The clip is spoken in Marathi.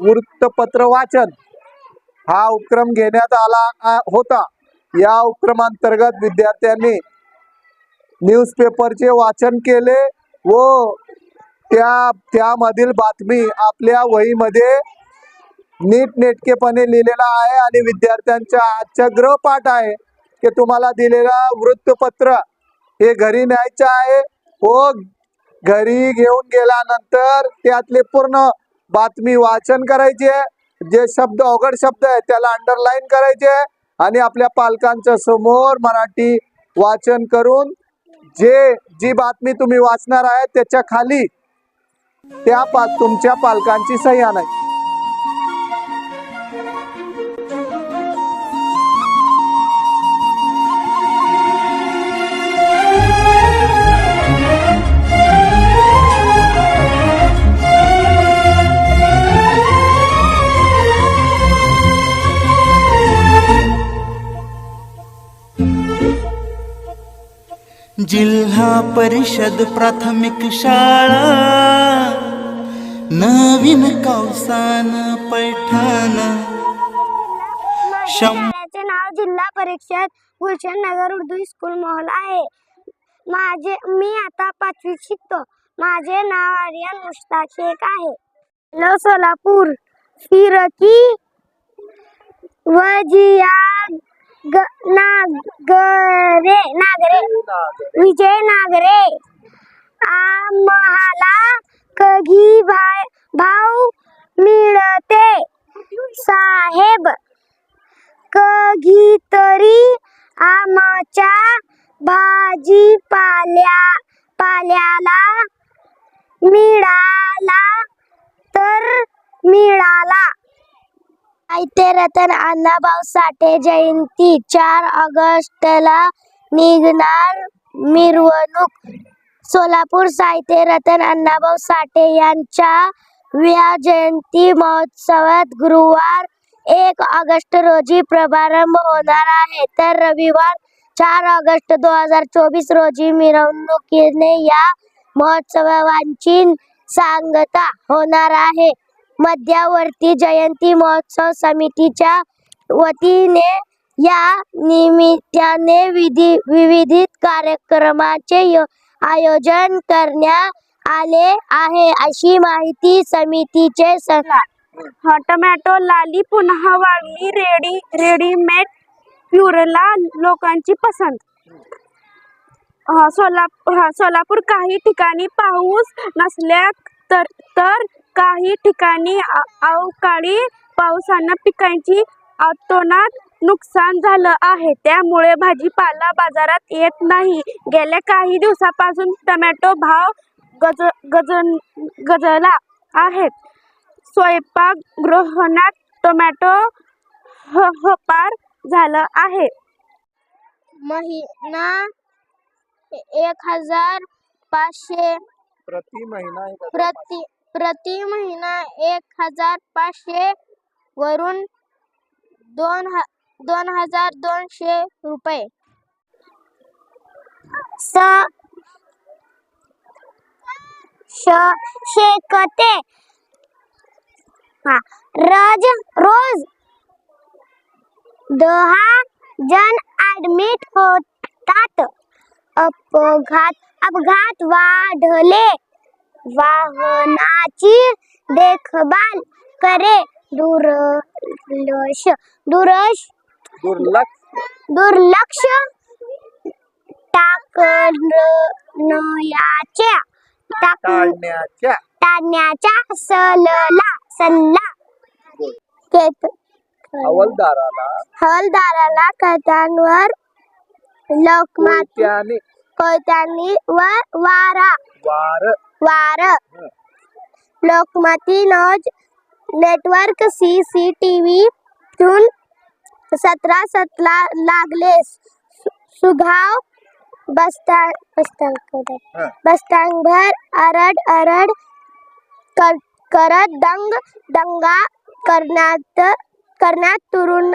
वृत्तपत्र वाचन हा उपक्रम घेण्यात आला होता. या उपक्रमांतर्गत विद्यार्थ्यांनी न्यूजपेपरचे वाचन केले व त्या त्यामधील बातमी आपल्या वहीमध्ये नीटनेटकेपणे लिहिलेला आहे आणि विद्यार्थ्यांच्या आजच्या ग्रहपाठ आहे की तुम्हाला दिलेला वृत्तपत्र हे घरी न्यायचं आहे. व घरी घेऊन गेल्यानंतर त्यातले पूर्ण बातमी वाचन करायची आहे. जे शब्द अवघड शब्द आहे त्याला अंडरलाईन करायचे आणि आपल्या पालकांच्या समोर मराठी वाचन करून जे जी बातमी तुम्ही वाचणार आहे त्याच्याखाली त्या पा तुमच्या पालकांची सही आणायची जिल्हा परिषद प्राथमिक शाळा नवीन कौसान पैठण. शाळेचे नाव जिल्हा परिषद गुलशन नगर उर्दू स्कूल मॉल आहे. माझे मी आता पाचवीत शिकतो. माझे नाव आर्यन मुश्ताक शेख आहे. हॅलो सोलापूर फिरकी वजिया ग नागरे. नागरे विजय नागरे आम्हाला कधी भाय भाव मिळते? साहेब कधीतरी आमच्या भाजीपाल्या पाल्याला मिळाला तर मिळाला. साहित्य रतन अण्णाभाऊ साठे जयंती चार ऑगस्टला निघणार मिरवणूक. सोलापूर साहित्य रतन अण्णाभाऊ साठे यांच्या व्या जयंती महोत्सवात गुरुवार एक ऑगस्ट रोजी प्रारंभ होणार आहे. तर रविवार चार ऑगस्ट दोन हजार चोवीस रोजी मिरवणुकीने या महोत्सवांची सांगता होणार आहे. मध्यावर्ती जयंती महोत्सव समितीच्या वतीने या निमित्ताने विधी विविध कार्यक्रमाचे आयोजन करण्यात आले आहे. अशी माहिती समितीचे सल्ला टोमॅटो लाली पुन्हा वाढली रेडी रेडीमेड प्युरला लोकांची पसंत. हा सोलापूर सोलापूर काही ठिकाणी पाऊस नसल्या तर तर काही ठिकाणी अवकाळी पावसानं पिकांची अतोनात नुकसान झालं आहे. त्यामुळे भाजीपाला बाजारात येत नाही. गेल्या काही दिवसापासून टोमॅटो भाव गज गजन गजला आहेत. स्वयंपाकगृहात टोमॅटो ह हपार झालं आहे. महिना एक हजार पाचशे प्रति महिना प्रति प्रति महिना एक हजार पाचशे वरून दोन ह दोन हजार दोनशे रुपये. स श शेकते. हा रज रोज दहा जण ऍडमिट होतात. अपघात अपघात वाढले. वाहनाची देखभाल करे. दुर्लक्ष दुर्लक्ष दुर्लक्ष. दुर्लक्ष टाकण्याच्या टाक टाळण्याच्या टाळण्याचा सल्ला सल्ला. देत हवालदाराला. हवालदाराला कथांवर लोकमात त्याने कोयत्यांनी वारा वार. वार लोकमती news network C C T V तून सतरा सतला लागले सु- सुघाव बस्ता बस्तांकडे हं. बस्तांभर अरड अरड कर करत दंग दंगा करण्यात करण्यात तुरुण